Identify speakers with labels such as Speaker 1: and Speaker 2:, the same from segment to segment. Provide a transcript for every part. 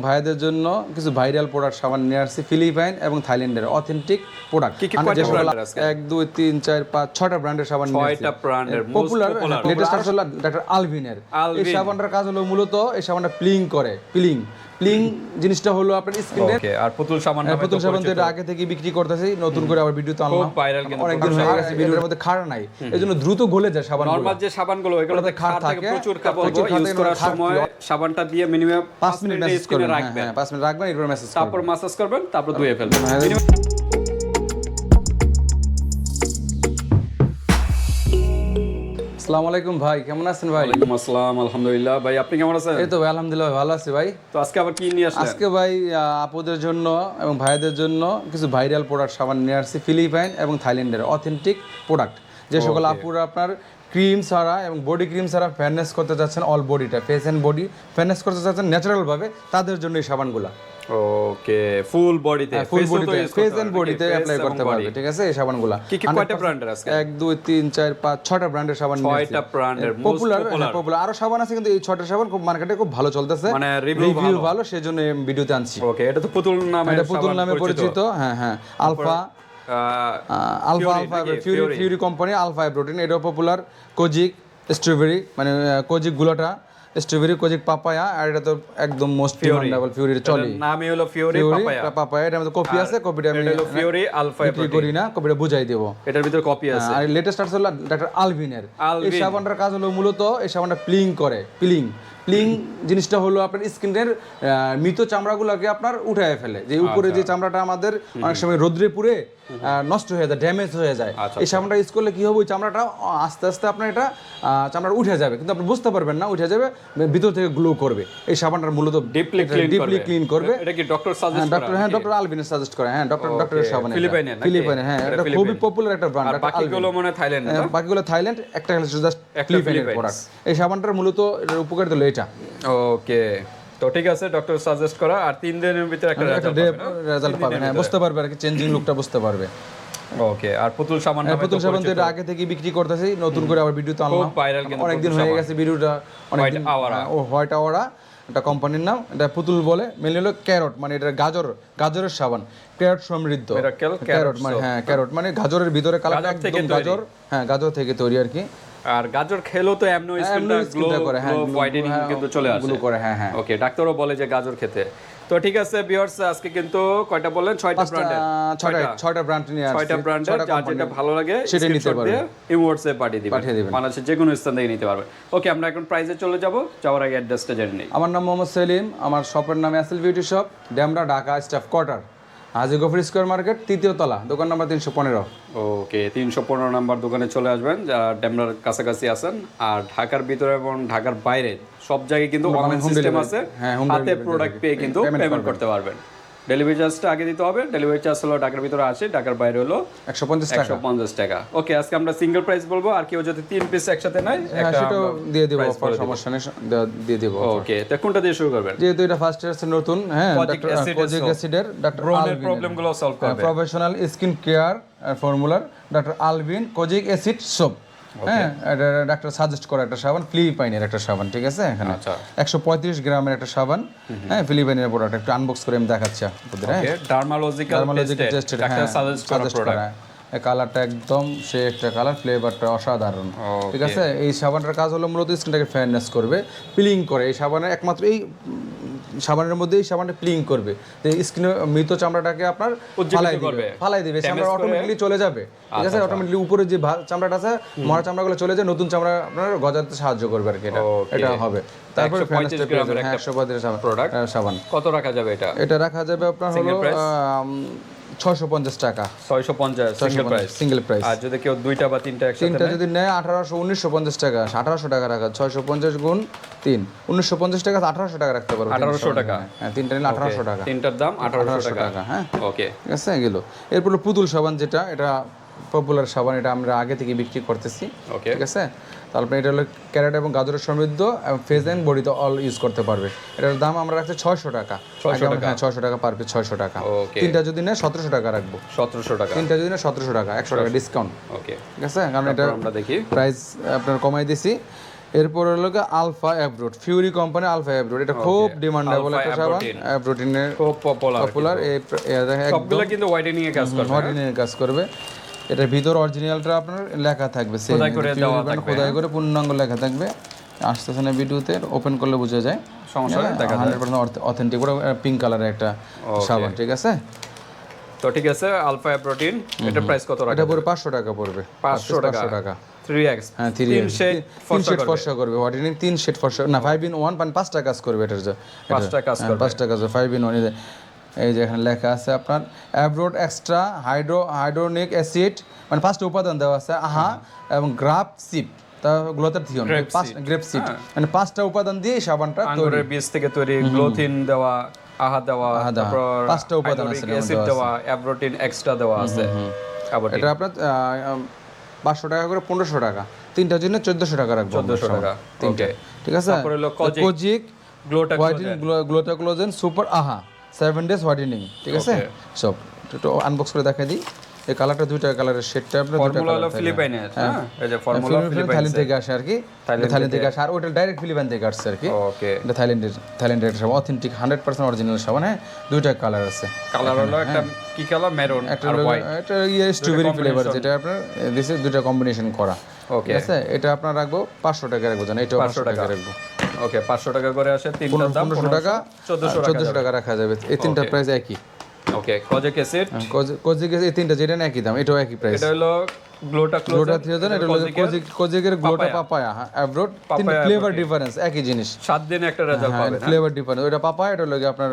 Speaker 1: ভাইদের জন্য কিছু ভাইরাল প্রোডাক্ট সাবান নিয়ে আসছি ফিলিপাইন এবং থাইল্যান্ডের অথেন্টিক প্রোডাক্ট
Speaker 2: কি কি?
Speaker 1: এক দুই তিন চার পাঁচ ছটা ব্র্যান্ডের সাবান
Speaker 2: ছয়টা
Speaker 1: পপুলার লেটেস্ট আসলে ডাক্তার আলভিনের এই সাবানটার কাজ হলো মূলত এই সাবানটা প্লিং করে প্লিং প্লিং জিনিসটা হলো আপনার
Speaker 2: স্ক্রিনে আর পুতুল সাবান তো
Speaker 1: প্রথম সাবান তো এটা আগে থেকে বিক্রি করতেছি নতুন করে আবার ভিডিওতে আনলাম।
Speaker 2: ভাইরাল কিন্তু
Speaker 1: অনেকদিন হয়ে গেছে ভিডিওর মধ্যে খাড়া নাই। এজন্য দ্রুত গলে যায় সাবান
Speaker 2: নরমাল যে সাবানগুলো এগুলোতে খাড় থাকে প্রচুর খার ইউজ করার সময় সাবানটা দিয়ে মিনিমাম
Speaker 1: পাঁচ মিনিট মেসেজ করবেন হ্যাঁ
Speaker 2: রাখবেন।
Speaker 1: হ্যাঁ পাঁচ মিনিট রাখবেন এরপর মেসেজ
Speaker 2: তারপর মাসাজ করবেন তারপর ধুয়ে ফেলবেন।
Speaker 1: আসসালামু আলাইকুম ভাই কেমন আছেন ভাই?
Speaker 2: ওয়ালাইকুম আসসালাম আলহামদুলিল্লাহ। ভাই আপনি কেমন আছেন?
Speaker 1: এই তো ভাই আলহামদুলিল্লাহ ভালো আছি ভাই।
Speaker 2: তো আজকে আবার কি নিয়ে আসলেন?
Speaker 1: আজকে ভাই আপুদের জন্য এবং ভাইদের জন্য কিছু ভাইরাল প্রোডাক্ট সাবান নিয়ে আসছি ফিলিপাইন এবং থাইল্যান্ডের অথেন্টিক প্রোডাক্ট যে সকল আপুরা আপনার ক্রিম ছাড়া এবং বডি ক্রিম ছাড়া ফেয়ারনেস করতে চাচ্ছেন অল বডিটা ফেস অ্যান্ড বডি ফেয়ারনেস করতে চাচ্ছেন ন্যাচারাল ভাবে তাদের জন্য এই সাবানগুলো।
Speaker 2: ওকে ফুল বডিতে
Speaker 1: ফুল বডিতে ফেস অ্যান্ড বডিতে অ্যাপ্লাই করতে পারবে ঠিক আছে? এই সাবানগুলো।
Speaker 2: কি কি কয়টা ব্র্যান্ডের আজকে?
Speaker 1: এক দুই তিন চার পাঁচ ছয়টা ব্র্যান্ডের সাবান
Speaker 2: ছয়টা ব্র্যান্ডের
Speaker 1: পপুলার পপুলার আরও সাবান আছে কিন্তু এই ছয়টা সাবান খুব মার্কেটে খুব ভালো চলতেছে।
Speaker 2: মানে
Speaker 1: রিভিউ ভালো। সেজন্য ভিডিওতে আনছি।
Speaker 2: ওকে এটা তো পুতুল নামে
Speaker 1: এটা পুতুল নামে পরিচিত। হ্যাঁ হ্যাঁ Alpha Alpha Alpha Fury Fury company Alpha protein এটাও পপুলার কোজিক স্ট্রবেরি মানে কোজিক গুলোটা স্ট্রবেরি কোজিক পাপায়া আর এটা তো একদম মোস্ট ডিমান্ডেবল ফিউরির চলে
Speaker 2: নামই হলো
Speaker 1: ফিউরি
Speaker 2: পাপায়া
Speaker 1: পাপায়া এটার মধ্যে কপি আছে কপিটা আমি
Speaker 2: এটা হলো ফিওরি আলফা
Speaker 1: বিক্রি করি না কপিটা বুঝাই দেবো।
Speaker 2: এটার ভিতরে কপি আছে।
Speaker 1: আর লেটেস্ট আসছে হলো ডাক্তার আলভিনের এই সাবানটার কাজ হলো মূলত এই সাবানটা প্লিং করে প্লিং প্লিং জিনিসটা হলো আপনার স্কিনের মৃত চামড়াগুলোকে আপনার উঠায় ফেলে। যে উপরে
Speaker 2: আচ্ছা।
Speaker 1: যে চামড়াটা আমাদের অনেক সময় রোদ্রে পুড়ে নষ্ট হয়ে যায় ড্যামেজ হয়ে যায়।
Speaker 2: আচ্ছা,
Speaker 1: এই সাবানটা ইউজ করলে কি হবে? ওই চামড়াটা আস্তে আস্তে আপনার এটা আহ, চামড়াটা উঠে যাবে। কিন্তু আপনি বুঝতে পারবেন না উঠে যাবে ভিতর থেকে গ্লো করবে। এই সাবানটার মূলত
Speaker 2: ডিপলি ক্লিন
Speaker 1: ডিপলি ক্লিন করবে।
Speaker 2: এটা কি ডক্টর সাজেস্ট
Speaker 1: ডক্টর হ্যাঁ ডক্টর আলভিন সাজেস্ট করে। হ্যাঁ ডক্টর ডক্টরের সাবান
Speaker 2: নাকি?
Speaker 1: ফিলিপাইনের হ্যাঁ
Speaker 2: এটা
Speaker 1: খুবই পপুলার একটা ব্র্যান্ড
Speaker 2: আর বাকিগুলো মনে থাইল্যান্ড
Speaker 1: বাকিগুলো থাইল্যান্ড একটা জাস্ট ফিলিপাইনের প্রোডাক্ট এই সাবানটার মূলত এটার উপকারিতা হলো এটা।
Speaker 2: ওকে। তো ঠিক আছে ডক্টর সাজেস্ট করা। আর তিন দিনের ভিতরে একটা রেজাল্ট
Speaker 1: রেজাল্ট পাবেন হ্যাঁ? বুঝতে পারবে আর কি চেঞ্জিং লুকটা বুঝতে পারবে।
Speaker 2: ওকে আর পুতুল সাবান
Speaker 1: হ্যাঁ, পুতুল
Speaker 2: তো
Speaker 1: সাবান তো এটা আগে থেকে বিক্রি করতেছি নতুন করে আবার ভিডিওতে আনলাম।
Speaker 2: viral কিন্তু
Speaker 1: অনেকদিন হয়ে গেছে ভিডিওটা অনেকদিন
Speaker 2: আওয়ারা।
Speaker 1: হ্যাঁ, ও হোয়াইট আওয়ারা এটা কোম্পানির নাম। এটা পুতুল বলে মেনলি হলো ক্যারট মানে এটা গাজর গাজরের সাবান। ক্যারট সমৃদ্ধ। ক্যারট মানে হ্যাঁ ক্যারট মানে গাজরের ভিতরে কালার একদম গাজর। হ্যাঁ গাজর থেকে তৈরি আর কি।
Speaker 2: আর গাজর খেলেও তো এমনো স্কিনটা গ্লো
Speaker 1: করে, হ্যাঁ,
Speaker 2: হোয়াইটেনিং
Speaker 1: হ্যাঁ,
Speaker 2: কিন্তু চলে আসে।
Speaker 1: glow করে, হ্যাঁ, হ্যাঁ।
Speaker 2: ওকে ডাক্তারও বলে যে গাজর খেতে। তো ঠিক আছে ভিউয়ার্স আজকে কিন্তু কয়টা বললেন? ছয়টা ব্র্যান্ডের
Speaker 1: ছয়টা ছয়টা। ব্র্যান্ড নিয়ে আসছি।
Speaker 2: ছয়টা ব্র্যান্ডের
Speaker 1: ছয়টা
Speaker 2: যার যেটা ভালো লাগে
Speaker 1: সেটাই নিতে
Speaker 2: দিয়ে ইমোটসে পাঠিয়ে দিবেন।
Speaker 1: পাঠিয়ে দিবেন।
Speaker 2: বাংলাদেশের যে কোনো স্থান থেকে নিতে পারবে। ওকে আমরা এখন প্রাইজে চলে যাব। যাওয়ার আগে অ্যাড্রেসটা জেনে নিই।
Speaker 1: আমার নাম মোহাম্মদ সেলিম। আমার শপের নাম অ্যাসেল beauty shop Demra Dhaka staff quarter Haji Gafur square market তৃতীয় তলা দোকান নাম্বার তিনশো পনেরো।
Speaker 2: ওকে তিনশো পনেরো নাম্বার দোকানে চলে আসবেন যারা ডেমরার কাছাকাছি আসেন আর ঢাকার ভিতরে এবং ঢাকার বাইরে সব জায়গায় কিন্তু অনলাইন সিস্টেম আছে
Speaker 1: হ্যাঁ,
Speaker 2: হাতে প্রোডাক্ট পেয়ে কিন্তু পেমেন্ট করতে পারবেন। ডেলিভারি চার্জটা আগে দিতে হবে। ডেলিভারি চার্জ হলো ঢাকার ভিতরে আসে ঢাকার বাইরে হলো
Speaker 1: একশো পঞ্চাশ টাকা।
Speaker 2: একশো পঞ্চাশ টাকা। ওকে আজকে আমরা সিঙ্গেল প্রাইস বলব আর কেউ যদি তিন পিস একসাথে নেয়
Speaker 1: হ্যাঁ সেটাও দিয়ে দেবো অফার সমস্যা নেই দিয়ে দেবো
Speaker 2: ওকে তো কোনটা দিয়ে শুরু করবেন?
Speaker 1: যেহেতু এটা ফার্স্ট ইয়ার নতুন হ্যাঁ কোজিক অ্যাসিডের ডাক্তার
Speaker 2: ব্রনের প্রবলেমগুলো সলভ করবে।
Speaker 1: Professional skin care ফর্মুলার doctor Alvin kojic acid soap হ্যাঁ এটা ডাক্তার সাজেস্ট করা একটা সাবান ফিলিপাইনের একটা সাবান ঠিক আছে? এখানে
Speaker 2: আচ্ছা।
Speaker 1: একশো পঁয়ত্রিশ গ্রামের একটা সাবান হ্যাঁ ফিলিপাইনের প্রোডাক্ট একটু আনবক্স করে আমি দেখাচ্ছি আপনাদের হ্যাঁ।
Speaker 2: Dermatological
Speaker 1: dermatological tested
Speaker 2: doctor suggest করা
Speaker 1: কালারটা একদম সে একটা কালার ফ্লেভারটা অসাধারণ ঠিক আছে? এই সাবানটার কাজ হলো মূলত স্কিনটাকে ফেয়ারনেস করবে পিলিং করে। এই সাবানের একমাত্র এই সাবানের মধ্যেই সাবানটা ক্লিন করবে। যে স্কিনে মৃত চামড়াটাকে আপনার ফালাই দিবে। ফালাই দিবে। চামড়া অটোমেটিকলি চলে যাবে। ঠিক আছে? অটোমেটিকলি উপরে যে চামড়াটা আছে মরা চামড়াগুলো চলে যায় নতুন চামড়া আপনার গজাতে সাহায্য করবে আর কি এটা। এটা হবে। তারপরে
Speaker 2: 135
Speaker 1: ফেয়ারনেসটা পেয়ে
Speaker 2: গ্রামের
Speaker 1: যাবে হ্যাঁ সাবান।
Speaker 2: কত রাখা যাবে এটা?
Speaker 1: এটা রাখা যাবে আপনার হলো
Speaker 2: Single price?
Speaker 1: ছয়শো পঞ্চাশ টাকা
Speaker 2: ছয়শো পঞ্চাশ সিঙ্গেল প্রাইস
Speaker 1: সিঙ্গেল প্রাইস
Speaker 2: আর যদি কেউ দুইটা বা তিনটা একসাথে
Speaker 1: তিনটা যদি নেয় আঠারোশো উনিশশো পঞ্চাশ টাকা আঠারোশো টাকা রাখা ছয়শো পঞ্চাশ গুণ তিন। উনিশশো পঞ্চাশ টাকা আঠারোশো টাকা রাখতে পারব
Speaker 2: 1800 টাকা?
Speaker 1: হ্যাঁ তিনটা নিলে আঠারোশো টাকা।
Speaker 2: তিনটার দাম আঠারোশো
Speaker 1: 1800
Speaker 2: টাকা।
Speaker 1: হ্যাঁ।
Speaker 2: ওকে
Speaker 1: ঠিক আছে এগুলো। এরপর পুতুল সাবান যেটা এটা পপুলার সাবান এটা আমরা আগে থেকে বিক্রি করতেছি ঠিক আছে? তারপরে এটা হলো ক্যারেট এবং গাজরের সমৃদ্ধ এবং ফেস অ্যান্ড বডিতে অল ইউজ করতে পারবে। এটার দাম আমরা রাখছি ছয়শো টাকা।
Speaker 2: 600
Speaker 1: আগে আমরা- হ্যাঁ ছয়শো টাকা পার পিস ছয়শো টাকা। তিনটা যদি নেয় সতেরোশো টাকা রাখব।
Speaker 2: সতেরোশো টাকা।
Speaker 1: তিনটা যদি নেয় সতেরোশো টাকা একশো টাকা ডিসকাউন্ট
Speaker 2: ওকে
Speaker 1: ঠিক আছে? কারণ এটা
Speaker 2: আমরা দেখি।
Speaker 1: প্রাইস আপনার কমাই দিছি। এরপর হলো alpha abroad fury company alpha abroad এটা খুব ডিমান্ডেবল একটা সাবান। অ্যাব্রোটিনের
Speaker 2: খুব পপুলার
Speaker 1: পপুলার এই
Speaker 2: সবগুলো কিন্তু হোয়াইটেনিং এ কাজ করবে
Speaker 1: অরিজিনাল কাজ করবে। এটার ভিতর অরিজিনালটা আপনার লেখা থাকবে
Speaker 2: খোদাই করে দেওয়া থাকবে,
Speaker 1: খোদাই করে পূর্ণাঙ্গ লেখা থাকবে। আসতেছে না ভিডিওতে ওপেন করলে বোঝা যায়।
Speaker 2: সমস্যা দেখা যায়।
Speaker 1: হান্ড্রেড পার্সেন্ট অথেন্টিক ওটা পিঙ্ক কালারের একটা সাবান ঠিক আছে?
Speaker 2: তো ঠিক আছে আলফা প্রোটিন এটা প্রাইস কত রাখা
Speaker 1: এটা পড়বে পাঁচশো টাকা পড়বে।
Speaker 2: 500 টাকা।
Speaker 1: টাকা।
Speaker 2: 3x
Speaker 1: হ্যাঁ
Speaker 2: শেড
Speaker 1: ফর্সা করবে। শেড ফর্সা? না ফাইভ ইন ওয়ান পান পাঁচটা কাজ করবে এটার যে
Speaker 2: পাঁচটা কাজ
Speaker 1: হ্যাঁ, পাঁচটা কাজ ফাইভ ইন ওয়ান এই যে এখানে লেখা আছে আপনার abroad extra hydro hydronic acid মানে পাঁচটা উপাদান দেওয়া আছে আহা এবং গ্রাপ সিপ গ্লোথার থিওন গ্রেপ সিপ মানে পাঁচটা উপাদান দিয়ে সাবানটা
Speaker 2: আঙ্গুরের বীজ থেকে তৈরি গ্লোথিন দেওয়া আহা দেওয়া
Speaker 1: আহা দেওয়া।
Speaker 2: তারপর
Speaker 1: পাঁচটা উপাদান আছে
Speaker 2: অ্যাসিড দেওয়া অ্যাব্রোটিন এক্সট্রা দেওয়া আছে
Speaker 1: এটা আপনার পাঁচশো টাকা করে পনেরোশো টাকা তিনটার জন্য চোদ্দশো টাকা রাখব আমরা
Speaker 2: 1400
Speaker 1: সবাই।
Speaker 2: টাকা
Speaker 1: তিনটে। ঠিক আছে? কোজিক।
Speaker 2: গ্লোটা
Speaker 1: গ্লোটাক্লোজেন সুপার আহা। সেভেন ডেজ হোয়াইটেনিং ঠিক আছে? সব একটু আনবক্স করে দেখাই দিই। এই কালারটা দুইটা কালারের শেডটা আপনার
Speaker 2: ফর্মুলা হলো ফিলিপাইনের হ্যাঁ? এই যে ফর্মুলা
Speaker 1: ফিলিপাইন থাইল্যান্ড থেকে আসে আর কি। থাইল্যান্ড থেকে আসে। আর ওটা ডাইরেক্ট ফিলিপাইন থেকে আসছে আর কি।
Speaker 2: ওকে
Speaker 1: এটা থাইল্যান্ডের থাইল্যান্ডের একটা অথেন্টিক হান্ড্রেড পার্সেন্ট অরিজিনাল সাবান হ্যাঁ? দুইটা কালার আছে।
Speaker 2: কালার হলো একটা কি কালার মেরুন
Speaker 1: হ্যাঁ।
Speaker 2: আর হোয়াইট
Speaker 1: এটা ইয়ে স্ট্রবেরি ফ্লেভার যেটা আপনার দিছে দুইটা কম্বিনেশন করা।
Speaker 2: ওকে
Speaker 1: ঠিক আছে? এটা আপনার রাখব পাঁচশো টাকা রাখব জানেন। এটাও পাঁচশো টাকা। রাখব।
Speaker 2: ওকে 500 টাকা করে আসে তিনটার দাম
Speaker 1: পনেরোশো টাকা?
Speaker 2: 1400 টাকা
Speaker 1: রাখা যাবে। এই তিনটা প্রাইস একই।
Speaker 2: ওকে কজেক অ্যাসিড
Speaker 1: কোজিক এই তিনটা যেটা একই দাম এটাও একই প্রাইস
Speaker 2: এটা হলো গ্লোটা
Speaker 1: গ্লোটা
Speaker 2: ক্লোজার
Speaker 1: থ্রিওজন এটা হলো কোজিক কোজিকের গ্লোটা পাপায়া। হ্যাঁ অ্যাব্রোড তিন ফ্লেভার ডিফারেন্স একই জিনিস।
Speaker 2: সাত দিনে একটা রেজাল্ট
Speaker 1: হ্যাঁ
Speaker 2: পাবেন
Speaker 1: ফ্লেভার ডিফারেন্স ওটা পাপায়া এটা হলো আপনার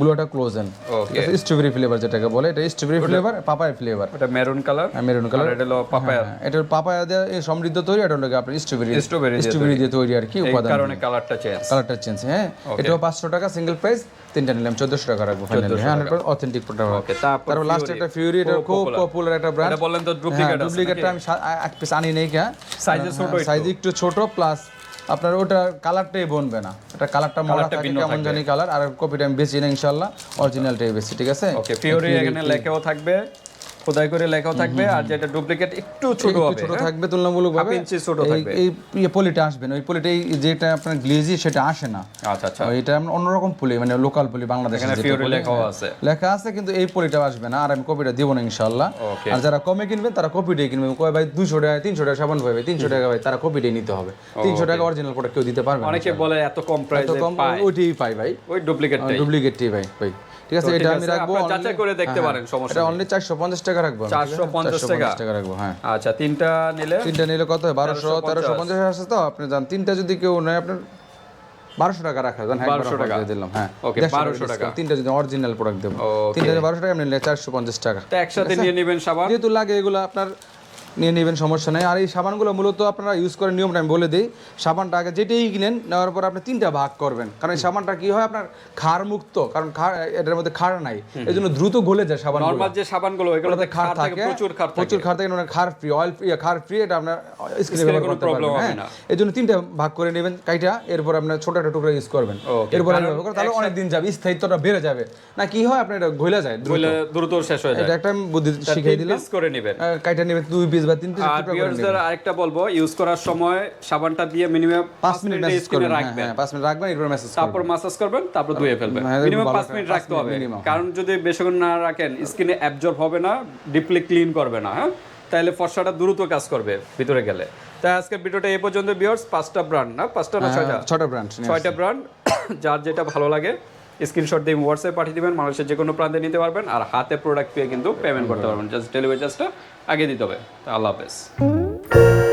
Speaker 1: গ্লোটা ক্লোজেন
Speaker 2: ওকে
Speaker 1: স্ট্রবেরি ফ্লেভার যেটাকে বলে এটা স্ট্রবেরি ফ্লেভার পাপায়া ফ্লেভার
Speaker 2: এটা মেরুন কালার
Speaker 1: মেরুন কালার
Speaker 2: এটা হলো পাপায়া।
Speaker 1: এটা পাপায়া দিয়ে সমৃদ্ধ তৈরি এটা হলো আপনার স্ট্রবেরি
Speaker 2: স্ট্রবেরি
Speaker 1: স্ট্রবেরি দিয়ে তৈরি। আর কি উপাদান।
Speaker 2: কারণে কালারটা চেঞ্জ
Speaker 1: কালারটা চেঞ্জ হ্যাঁ। এটাও পাঁচশো টাকা সিঙ্গেল প্রাইস তিনটা নিলাম চোদ্দশো টাকা রাখব ফাইনালি হ্যাঁ অথেন্টিক প্রোডাক্ট
Speaker 2: ওকে তারপর
Speaker 1: লাস্ট একটা ফিউরি এটা খুব পপুলার একটা ব্র্যান্ড
Speaker 2: এটা বললেন তো ডুপ্লিকেট আছে
Speaker 1: ডুপ্লিকেটটা আমি এক পিস আনি নেই কে
Speaker 2: সাইজে ছোট
Speaker 1: সাইজ একটু ছোট প্লাস আপনার ওটা কালারটাই বনবে না। এটা কালারটা মরা থাকে কেমন জানি কালার আর কপিটা আমি বেশি না ইনশাআল্লাহ অরিজিনালটাই বেশি ঠিক আছে?
Speaker 2: ওকে পিওরি এখানে লেখাও থাকবে। খোদাই করে লেখাও থাকবে আর যেটা ডুপ্লিকেট একটু ছোট হবে
Speaker 1: ছোট থাকবে তুলনামূলক ভাবে
Speaker 2: হাফ ইঞ্চি ছোট থাকবে।
Speaker 1: এই ইয়ে পলিটা আসবে না ওই পলিটা যেটা আপনার গ্লেজি সেটা আসে না।
Speaker 2: আচ্ছা আচ্ছা।
Speaker 1: এটা আমরা অন্যরকম পুলি মানে লোকাল পুলি বাংলাদেশে যেটা
Speaker 2: পিওরি
Speaker 1: পুলি,
Speaker 2: লেখাও
Speaker 1: হ্যাঁ।
Speaker 2: আছে।
Speaker 1: লেখা আছে কিন্তু এই পলিটা আসবে না আর আমি কপিটা দিব না ইনশাল্লাহ
Speaker 2: ওকে।
Speaker 1: আর যারা কমে কিনবেন তারা কপিটাই কিনবে কয় ভাই দুইশো টাকা তিনশো টাকা সাবান পাবে তিনশো টাকা ভাই তারা কপি কপিটাই নিতে হবে। তিনশো টাকা অরিজিনাল প্রোডাক্ট কেউ দিতে পারবে না
Speaker 2: অনেকে বলে এত কম প্রাইসে
Speaker 1: কম
Speaker 2: পায়।
Speaker 1: ওইটাই পাই ভাই।
Speaker 2: ওই ডুপ্লিকেটটাই
Speaker 1: ডুপ্লিকেটটাই ভাই ভাই। ঠিক আছে এটা আমি রাখব
Speaker 2: যাচাই করে দেখতে
Speaker 1: হ্যাঁ,
Speaker 2: পারেন, সমস্যা
Speaker 1: এটা অনলি চারশো পঞ্চাশ টাকা রাখব আমি, ঠিক আছে?
Speaker 2: 450 টাকা?
Speaker 1: টাকা রাখব হ্যাঁ।
Speaker 2: আচ্ছা তিনটা নিলে?
Speaker 1: তিনটা নিলে কত হয়? বারোশো তেরোশো পঞ্চাশ আছে তো? আপনি জান তিনটা যদি কেউ নেয় আপনার বারোশো টাকা রাখা যান। হ্যাঁ
Speaker 2: 1200 টাকা।
Speaker 1: দিয়ে দিলাম হ্যাঁ। ওকে
Speaker 2: 1200 টাকা।
Speaker 1: তিনটা যদি অরিজিনাল প্রোডাক্ট দেব। তিনটা 1200 টাকা আপনি নিলে চারশো পঞ্চাশ টাকা।
Speaker 2: তো একসাথে নিয়ে নেবেন সবার
Speaker 1: যেহেতু লাগে এগুলো আপনার নিয়ে নেবেন সমস্যা নেই। আর এই সাবানগুলো মূলত আপনারা ইউজ করার নিয়মটা আমি বলে দিই। সাবানটা আগে যেটাই কিনেন নেওয়ার পর আপনি তিনটা ভাগ করবেন। কারণ এই সাবানটা কি হয় আপনার খার মুক্ত কারণ খার এটার মধ্যে খার নাই। এই জন্য দ্রুত গলে যায় সাবান
Speaker 2: নরমাল যে সাবানগুলো এগুলোতে খার থাকে প্রচুর খার থাকে।
Speaker 1: প্রচুর খার থাকে মানে খার ফ্রি অয়েল ফ্রি খার ফ্রি এটা আপনার স্কিনে ব্যবহার
Speaker 2: কোনো
Speaker 1: করতে পারবেন।
Speaker 2: হবে
Speaker 1: হ্যাঁ?
Speaker 2: না।
Speaker 1: এই জন্য তিনটা ভাগ করে নেবেন কাইটা এরপর আপনার ছোট একটা টুকরা ইউজ করবেন। এরপর করেন, তাহলে অনেক দিন যাবে স্থায়িত্বটা বেড়ে যাবে। না কি হয় আপনার এটা ঘইলা যায় দ্রুত।
Speaker 2: দ্রুত শেষ হয়ে যায়।
Speaker 1: এটা একটা বুদ্ধি শিখিয়ে দিলাম।
Speaker 2: করে নেবেন।
Speaker 1: কাইটা নেবেন দুই পিস বা তিন পিস
Speaker 2: আর ভিউয়ার্সদের আরেকটা বলব ইউজ করার সময় সাবানটা দিয়ে মিনিমাম
Speaker 1: পাঁচ মিনিট মেসেজ
Speaker 2: স্কিনে
Speaker 1: করবেন হ্যাঁ,
Speaker 2: রাখবেন।
Speaker 1: হ্যাঁ, পাঁচ মিনিট রাখবেন এরপর মেসেজ
Speaker 2: তারপর মাসাজ করবেন তারপর ধুয়ে ফেলবেন।
Speaker 1: হ্যাঁ,
Speaker 2: মিনিমাম
Speaker 1: ভালো
Speaker 2: পাঁচ
Speaker 1: করে,
Speaker 2: মিনিট রাখতে হবে। কারণ যদি বেশিক্ষণ না রাখেন স্কিনে অ্যাবজর্ব হবে না ডিপলি ক্লিন করবে না হ্যাঁ? তাহলে ফর্সাটা দ্রুত কাজ করবে ভিতরে গেলে। তাই আজকে ভিডিওটা এই পর্যন্ত ভিউয়ার্স পাঁচটা ব্র্যান্ড না? পাঁচটা না ছয়টা?
Speaker 1: ছটা ব্রাঞ্চ
Speaker 2: ছয়টা ব্র্যান্ড যার যেটা ভালো লাগে স্ক্রিনশট দিয়ে হোয়াটসঅ্যাপ পাঠিয়ে দেবেন মানুষের যে কোনো প্রান্তে নিতে পারবেন, আর হাতে প্রোডাক্ট পেয়ে কিন্তু পেমেন্ট করতে পারবেন। জাস্ট ডেলিভারি চার্জটা আগে দিতে হবে। আল্লাহ হাফেজ।